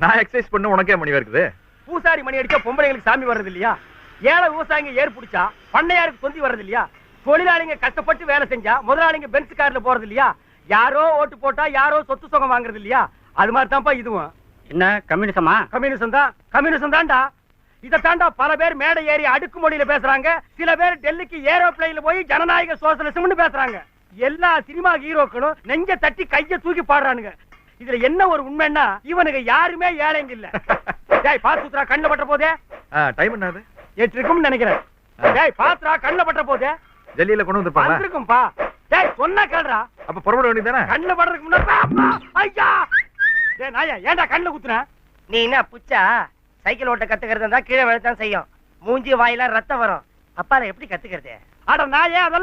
நான் எக்ஸசைஸ் பண்ண உனக்கே மணி இருக்குது பூசாரி மணி அடிச்சா பொம்பளைங்களுக்கு சாமி வர்றது இல்லையா? ஏழை விவசாயிங்க ஏர் பிடிச்சா பண்ணையாருக்கு தொந்தி வர்றது இல்லையா? தொழிலாளிங்க கஷ்டப்பட்டு வேலை செஞ்சா முதலாளிங்க பென்ஸ் கார்ல போறது இல்லையா? யாரோ ஓட்டு போட்டா யாரோ சொத்து சுகம் வாங்குறது இல்லையா? அது மாதிரி தான்ப்பா இதுவும். என்ன கம்யூனிசமா? கம்யூனிசம் தான் கம்யூனிசம் தான்டா. இதை தாண்டா பல பேர் மேடை ஏறி அடுக்கு மொழியில பேசுறாங்க. சில பேர் டெல்லிக்கு ஏரோப்ளைன்ல போய் ஜனநாயக சோசலிசம்னு பேசுறாங்க. எல்லா சினிமா ஹீரோக்களும் நெஞ்ச தட்டி கைய தூக்கி பாடுறானுங்க. இதுல என்ன ஒரு உண்மைன்னா இவனுக்கு யாருமே ஏழைங்க இல்ல. டேய் பாத்துறா கண்ணுல பட்ட போதே. டைம் என்னது இருக்கும்னு நினைக்கிறேன். டேய் பாத்துறா கண்ணுல பட்ட போதே. ஜல்லியில கொண்டு வந்திருப்பாங்க வந்திருக்கும்பா. டேய் சொன்னா கேளுடா. அப்ப புறப்பட வேண்டியதானே கண்ணுல படுறதுக்கு முன்னாடி அப்பா, ஐயா. டேய் நாயா ஏன்டா கண்ணுல குத்துன? நீ என்ன புச்சா? சைக்கிள் ஓட்ட கத்துக்கிறது தான் கீழே விழத்தான் செய்யும். மூஞ்சி வாயில ரத்தம் வரும். அப்பால எப்படி கத்துக்கிறது? அட நாயே அதெல்லாம்